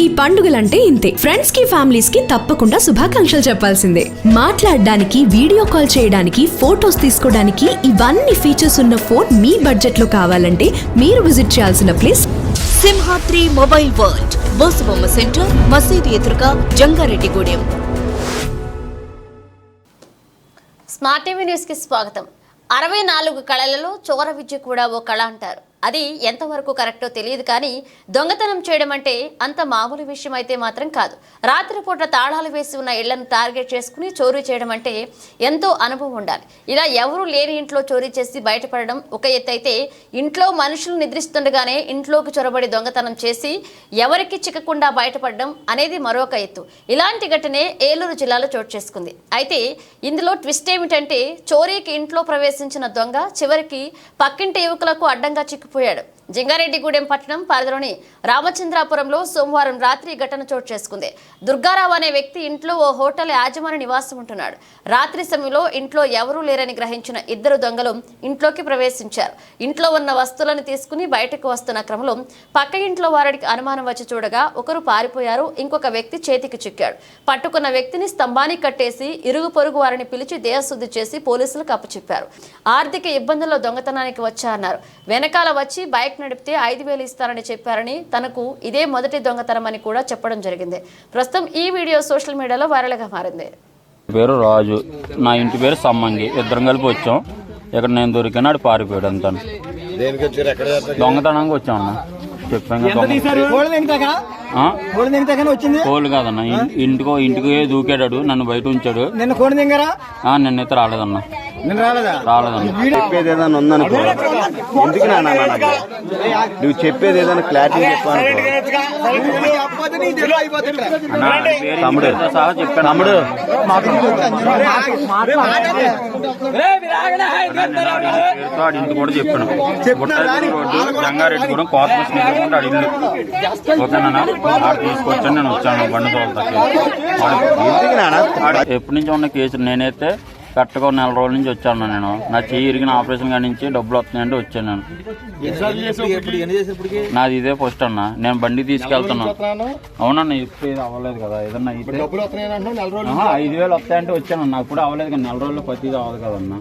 ఈ పండుగలంటే ఇంతే. ఫ్రెండ్స్కి ఫ్యామిలీస్కి తప్పకుండా శుభాకాంక్షలు చెప్పాల్సిందే. మాట్లాడడానికి వీడియో కాల్ చేయడానికి ఫోటోస్ తీసుకోవడానికి ఇవన్నీ ఫీచర్స్ ఉన్న ఫోన్ మీ బడ్జెట్లో కావాలంటే మీరు విజిట్ చేయాల్సిన place Simhadri mobile world Bosubomma centre మసీదు ఎదురుగా జంగారెడ్డిగూడెం స్మార్ట్ టీవీ న్యూస్కి స్వాగతం. అరవై నాలుగు కళలలో చోర విద్య కూడా ఓ కళ అంటారు. అది ఎంతవరకు కరెక్టో తెలియదు కానీ దొంగతనం చేయడం అంటే అంత మామూలు విషయం అయితే మాత్రం కాదు. రాత్రిపూట తాళాలు వేసి ఉన్న ఇళ్ళను టార్గెట్ చేసుకుని చోరీ చేయడం అంటే ఎంతో అనుభవం ఉండాలి. ఇలా ఎవరూ లేని ఇంట్లో చోరీ చేసి బయటపడడం ఒక ఎత్తు అయితే ఇంట్లో మనుషులు నిద్రిస్తుండగానే ఇంట్లోకి చొరబడి దొంగతనం చేసి ఎవరికి చిక్కకుండా బయటపడడం అనేది మరొక ఎత్తు. ఇలాంటి ఘటనే ఏలూరు జిల్లాలో చోటు చేసుకుంది. అయితే ఇందులో ట్విస్ట్ ఏమిటంటే చోరీకి ఇంట్లో ప్రవేశించిన దొంగ చివరికి పక్కింటి యువకులకు అడ్డంగా చిక్కు చిక్కిపోయాడు జింగారెడ్డిగూడెం పట్టణం పరిధిలోని రామచంద్రాపురంలో సోమవారం రాత్రి ఘటన చోటు చేసుకుంది. దుర్గారావు అనే వ్యక్తి ఇంట్లో ఓ హోటల్ యాజమాని నివాసం ఉంటున్నాడు. రాత్రి సమయంలో ఇంట్లో ఎవరూ లేరని గ్రహించిన ఇద్దరు దొంగలు ఇంట్లోకి ప్రవేశించారు. ఇంట్లో ఉన్న వస్తువులను తీసుకుని బయటకు వస్తున్న క్రమంలో పక్క ఇంట్లో వారికి అనుమానం వచ్చి చూడగా ఒకరు పారిపోయారు ఇంకొక వ్యక్తి చేతికి చిక్కాడు. పట్టుకున్న వ్యక్తిని స్తంభానికి కట్టేసి ఇరుగు పొరుగు వారిని పిలిచి దేహశుద్ధి చేసి పోలీసులకు అప్పచెప్పారు. ఆర్థిక ఇబ్బందుల్లో దొంగతనానికి వచ్చా అన్నారు. వెనకాల వచ్చి బైక్ నడిపితే ఐదు వేలు ఇస్తారని చెప్పారని తనకు ఇదే మొదటి దొంగతనం అని కూడా చెప్పడం జరిగింది. ప్రస్తుతం ఈ వీడియో సోషల్ మీడియాలో వైరల్గా మారింది. పేరు రాజు. నా ఇంటి పేరు సమ్మంగి. ఇద్దరం కలిపి వచ్చాం. ఇక్కడ నేను దొరికినాడు పారిపోయాడు అంతా దొంగతనంగా వచ్చాం అన్న. చెప్పాం కదా దొంగ కోళ్ళ కాదన్న. ఇంటికో ఇంటికి దూకాడాడు నన్ను బయట ఉంచాడు. నిన్న కోడి దింగారా నిన్న రాలేదా రాలేదన్న చెప్పేది ఏదైనా ఉందనుకో. ఎందుకు నాన్న నాకు నువ్వు చెప్పేది ఏదైనా క్లారిటీ చెప్పాను తమ్ముడు. ఇంటితో సహా చెప్పాను తమ్ముడు ఇంటి కూడా చెప్పాను రోడ్డు ఎదురుకుండా ఆడి ఇల్లు ఓకేనా ఆడ తీసుకొచ్చాను నేను వచ్చాను బండి నాన్న? ఎప్పటి నుంచి ఉన్న కేసు నేనైతే కరెక్ట్గా నెల రోజుల నుంచి వచ్చాను నేను. నా చెయ్యి ఇరిగిన ఆపరేషన్ కాడి నుంచి డబ్బులు వస్తున్నాయంటే వచ్చాను నేను. నాది ఇదే ఫస్ట్ అన్న. నేను బండి తీసుకెళ్తున్నాను అవునన్న ఇప్పుడు అవ్వలేదు కదా. ఏదన్నా అయితే ఐదు వేలు వస్తాయంటే వచ్చాను నాకు కూడా అవ్వలేదు కానీ నెల రోజులు ప్రతిది అవ్వదు కదన్నా.